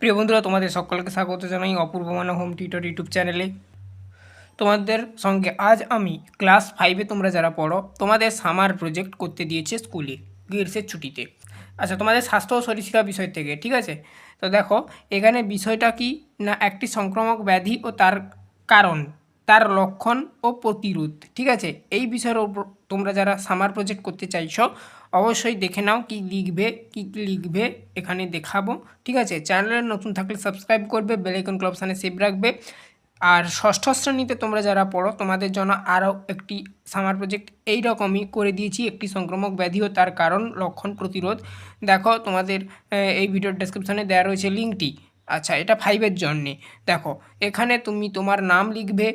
প্রিয় বন্ধুরা, তোমাদের সকলকে স্বাগত জানাই Apurba Manab home tutor YouTube চ্যানেলে। তোমাদের সঙ্গে আজ আমি ক্লাস ফাইভে তোমরা যারা পড়ো, তোমাদের সামার প্রজেক্ট করতে দিয়েছে স্কুলে, গ্রীষ্মের ছুটিতে। আচ্ছা তোমাদের স্বাস্থ্য ও শরীরশিক্ষা বিষয় থেকে, ঠিক আছে? তো দেখো, এখানে বিষয়টা কি না একটি সংক্রামক ব্যাধি ও তার কারণ, তার লক্ষণ ও প্রতিরোধ, ঠিক আছে? এই বিষয়ের তোমরা যারা সামার প্রজেক্ট করতে চাইছো, অবশ্যই দেখে নাও কি লিখবে, কি কি লিখবে, এখানে দেখাবো, ঠিক আছে? চ্যানেলে নতুন থাকলে সাবস্ক্রাইব করবে বেলাইকন ক্লাব অপশানে সেভ রাখবে। আর ষষ্ঠ শ্রেণীতে তোমরা যারা পড়ো, তোমাদের জন্য আরও একটি সামার প্রজেক্ট এই রকমই করে দিয়েছি, একটি সংক্রমক ব্যাধি ও তার কারণ লক্ষণ প্রতিরোধ। দেখো, তোমাদের এই ভিডিওর ডেসক্রিপশনে দেওয়া রয়েছে লিঙ্কটি আচ্ছা এটা ফাইভের জন্যে। দেখো, এখানে তুমি তোমার নাম লিখবে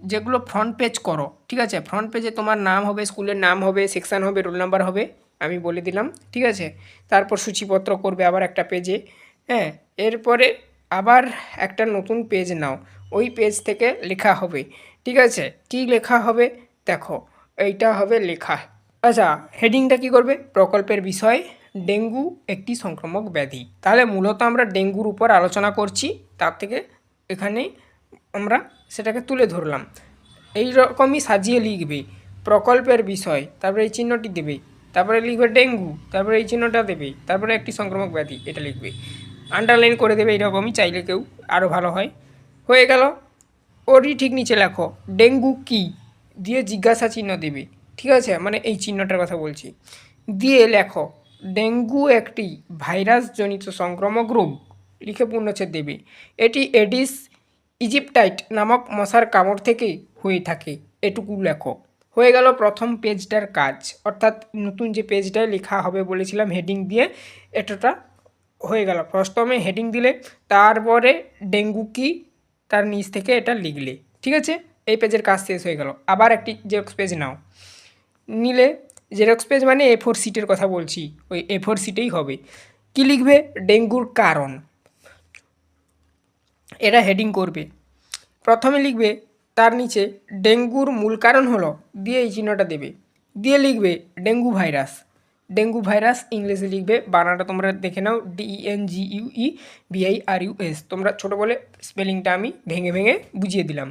যেগুলো ফ্রন্ট পেজ করো, ঠিক আছে? ফ্রন্ট পেজে তোমার নাম হবে স্কুলের নাম হবে সেকশন হবে রোল নাম্বার হবে, আমি বলে দিলাম, ঠিক আছে? তারপর সূচিপত্র করবে আবার একটা পেজে হ্যাঁ? এরপরে আবার একটা নতুন পেজ নাও, ওই পেজ থেকে লেখা হবে, ঠিক আছে? কি লেখা হবে? দেখো, এইটা হবে লেখা। আচ্ছা হেডিংটা কি করবে? প্রকল্পের বিষয়, ডেঙ্গু একটি সংক্রামক ব্যাধি। তাহলে মূলত আমরা ডেঙ্গুর উপর আলোচনা করছি, তার থেকে এখানে আমরা সেটাকে তুলে ধরলাম। এই রকমই সাজিয়ে লিখবে। প্রকল্পের বিষয়, তারপরে এই চিহ্নটি দেবে। তারপরে লিখবে ডেঙ্গু, তারপরে এই চিহ্নটা দেবে। তারপরে একটি সংক্রামক ব্যাধি, এটা লিখবে। আন্ডারলাইন করে দেবে এইরকমই, চাইলে কেউ আরও ভালো হয়। হয়ে গেল। ওরই ঠিক নিচে লেখো, ডেঙ্গু কি? দিয়ে জিজ্ঞাসা চিহ্ন দেবে। ঠিক আছে? মানে এই চিহ্নটার কথা বলছি। দিয়ে লেখো, ডেঙ্গু একটি ভাইরাসজনিত সংক্রামক রোগ। লিখে পূর্ণচ্ছেদ দেবে। এটি এডিস ইজিপ্টাইট নামক মশার কামড় থেকে হয়ে থাকে, এটুকু লেখো হয়ে গেল প্রথম পেজটার কাজ। অর্থাৎ নতুন যে পেজটায় লেখা হবে বলেছিলাম হেডিং দিয়ে, এটাটা হয়ে গেল। প্রথমে হেডিং দিলে, তারপরে ডেঙ্গু কি, তার নিচ থেকে এটা লিখলে। ঠিক আছে? এই পেজের কাজ শেষ হয়ে গেল। আবার একটি জেরক্স পেজ নাও। নিলে, জেরক্স পেজ মানে এ ফোর সিটের কথা বলছি, ওই এ ফোর সিটেই হবে। কী লিখবে? ডেঙ্গুর কারণ। এটা হেডিং করবে। প্রথমে লিখবে, তার নিচে ডেঙ্গুর মূল কারণ হলো দিয়ে এই চিহ্নটা দেবে। দিয়ে লিখবে ডেঙ্গু ভাইরাস। ডেঙ্গু ভাইরাস ইংলিশে লিখবে, বানানটা তোমরা দেখে নাও ডিএন জি ইউ ই বিআই আর ইউ এস তোমরা ছোটো বলে স্পেলিংটা আমি ভেঙে ভেঙে বুঝিয়ে দিলাম।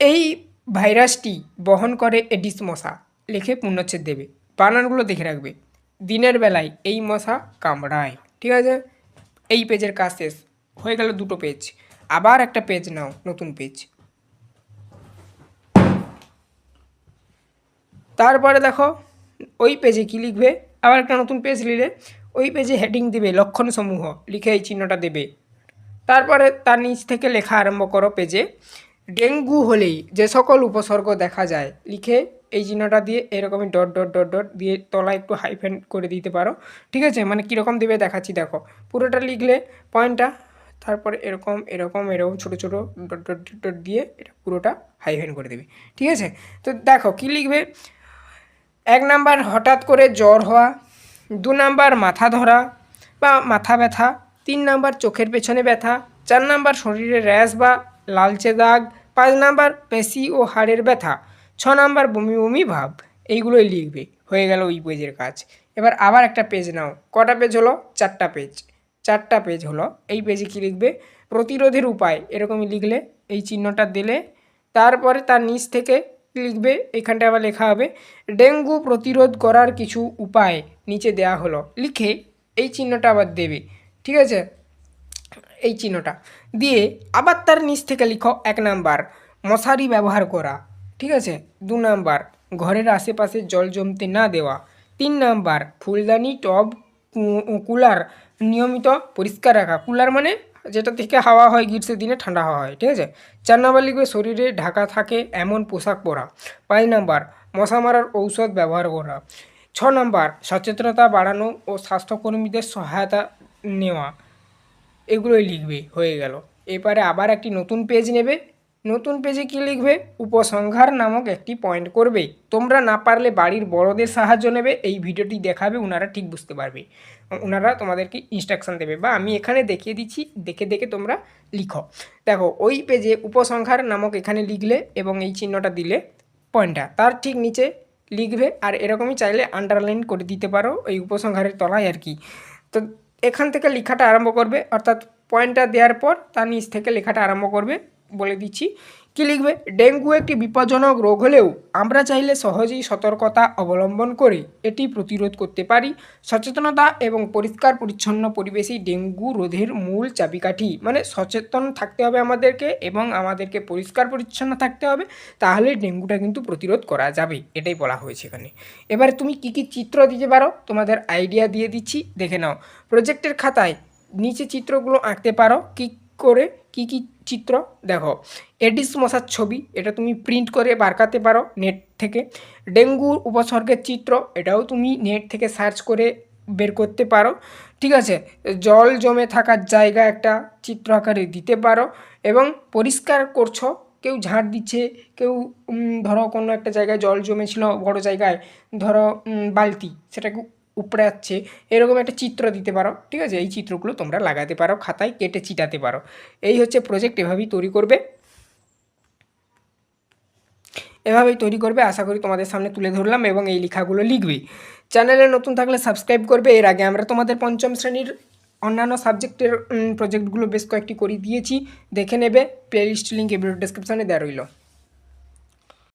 এই ভাইরাসটি বহন করে এডিস মশা, লিখে পূর্ণচ্ছেদ দেবে। বানানগুলো দেখে রাখবে। দিনের বেলায় এই মশা কামড়ায়, ঠিক আছে? এই পেজের কাজ শেষ। হয়ে গেল দুটো পেজ আবার একটা পেজ নাও, নতুন পেজ তারপরে দেখো, ওই পেজে কি লিখবে? আবার একটা নতুন পেজ নিলে ওই পেজে হেডিং দিবে লক্ষণসমূহ লিখে এই চিহ্নটা দেবে। তারপরে তার নিচ থেকে লেখা আরম্ভ করো পেজে ডেঙ্গু হলেই যে সকল উপসর্গ দেখা যায় লিখে এই চিহ্নটা দিয়ে এরকমই ডট ডট ডট ডট দিয়ে তলায় একটু হাইফেন করে দিতে পারো। ঠিক আছে? মানে কীরকম দেবে দেখাচ্ছি, দেখো। পুরোটা লিখলে পয়েন্টটা তারপরে এরকম এরকম এরকম ছোটো ছোটো ডট ডট ডট দিয়ে এটা পুরোটা হাইফেন করে দেবে। ঠিক আছে? তো দেখো, কী লিখবে? এক নাম্বার, হঠাৎ করে জ্বর হওয়া, দু নাম্বার, মাথা ধরা বা মাথা ব্যথা, তিন নাম্বার, চোখের পেছনে ব্যথা, চার নাম্বার, শরীরে র্যাশ বা লালচে দাগ, পাঁচ নাম্বার, পেশি ও হাড়ের ব্যথা, ছ নাম্বার, বমি বমি ভাব, এইগুলোই লিখবে। হয়ে গেল ওই পেজের কাজ। এবার আবার একটা পেজ নাও। কটা পেজ হলো? চারটা পেজ। চারটা পেজ হলো। এই পেজে কী লিখবে? প্রতিরোধের উপায়। এরকমই লিখলে এই চিহ্নটা দিলে তারপরে তার নিচ থেকে লিখবে এখানটা আবার লেখা হবে, ডেঙ্গু প্রতিরোধ করার কিছু উপায় নিচে দেয়া হলো। লিখে এই চিহ্নটা আবার দেবে। ঠিক আছে? এই চিহ্নটা। দিয়ে আবার তার নিচ থেকে লিখো এক নাম্বার, মশারি ব্যবহার করা। ঠিক আছে? দু নাম্বার, ঘরের আশেপাশে জল জমতে না দেওয়া। তিন নাম্বার, ফুলদানি টব কুলার নিয়মিত পরিষ্কার রাখা। কুলার মানে যেটা থেকে হাওয়া হয়, গ্রীষ্মের দিনে ঠান্ডা হাওয়া হয়, ঠিক আছে? চার নাম্বার লিখবে শরীরে ঢাকা থাকে এমন পোশাক পরা। পাঁচ নাম্বার, মশা মারার ঔষধ ব্যবহার করা। ছ নাম্বার, সচেতনতা বাড়ানো ও স্বাস্থ্যকর্মীদের সহায়তা নেওয়া। এগুলোই লিখবে, হয়ে গেল। এবারে আবার একটি নতুন পেজ নেবে। নতুন পেজে কি লিখবে? উপসংহার নামক একটি পয়েন্ট করবে। তোমরা না পারলে বাড়ির বড়দের সাহায্য নেবে, এই ভিডিওটি দেখাবে ওনারা ঠিক বুঝতে পারবে। ওনারা তোমাদেরকে ইনস্ট্রাকশন দেবে। বা আমি এখানে দেখিয়ে দিচ্ছি, দেখে দেখে তোমরা লিখো। দেখো, ওই পেজে উপসংহার নামক এখানে লিখলে এবং এই চিহ্নটা দিলে পয়েন্টটা তার ঠিক নিচে লিখবে, আর এরকমই চাইলে আন্ডারলাইন করে দিতে পারো এই উপসংহারের তলায় আর কি। তো এখান থেকে লেখাটা আরম্ভ করবে, অর্থাৎ পয়েন্টটা দেওয়ার পর তার নিচ থেকে লেখাটা আরম্ভ করবে। বলে দিচ্ছি। কি লিখবে? ডেঙ্গু একটি বিপজ্জনক রোগ হলেও আমরা চাইলে সহজেই সতর্কতা অবলম্বন করে এটি প্রতিরোধ করতে পারি। সচেতনতা এবং পরিষ্কার পরিচ্ছন্ন পরিবেশেই ডেঙ্গু রোধের মূল চাবিকাঠি। মানে সচেতন থাকতে হবে আমাদেরকে এবং আমাদেরকে পরিষ্কার পরিচ্ছন্ন থাকতে হবে, তাহলে ডেঙ্গুটা কিন্তু প্রতিরোধ করা যাবে। এটাই বলা হয়েছে এখানে। এবারে তুমি কী কী চিত্র দিতে পারো? তোমাদের আইডিয়া দিয়ে দিচ্ছি। দেখে নাও। প্রজেক্টের খাতায় নিচে চিত্রগুলো আঁকতে পারো। কি করে কি কি চিত্র, দেখো। এডিস মশার ছবি, এটা তুমি প্রিন্ট করে বারকাতে পারো নেট থেকে। ডেঙ্গুর উপসর্গের চিত্র, এটাও তুমি নেট থেকে সার্চ করে বের করতে পারো। ঠিক আছে? জল জমে থাকার জায়গা একটা চিত্র আকারে দিতে পারো এবং পরিষ্কার করছ, কেউ ঝাঁট দিচ্ছে, কেউ ধরো কোনো একটা জায়গায় জল জমেছিল, বড় জায়গায়, ধরো বালতি, সেটাকে উপরে যাচ্ছে এরকম একটা চিত্র দিতে পারো, ঠিক আছে? এই চিত্রগুলো তোমরা লাগাতে পারো, খাতায় কেটে চিটাতে পারো। এই হচ্ছে প্রজেক্ট এভাবেই তৈরি করবে। এভাবেই তৈরি করবে, আশা করি তোমাদের সামনে তুলে ধরলাম এবং এই লেখাগুলো লিখবে। চ্যানেলে নতুন থাকলে সাবস্ক্রাইব করবে, এর আগে আমরা তোমাদের পঞ্চম শ্রেণির অন্যান্য সাবজেক্টের প্রজেক্টগুলো বেশ কয়েকটি করে দিয়েছি, দেখে নেবে প্লেলিস্ট লিঙ্ক এই ভিডিও ডেসক্রিপশনে দেওয়া রইল।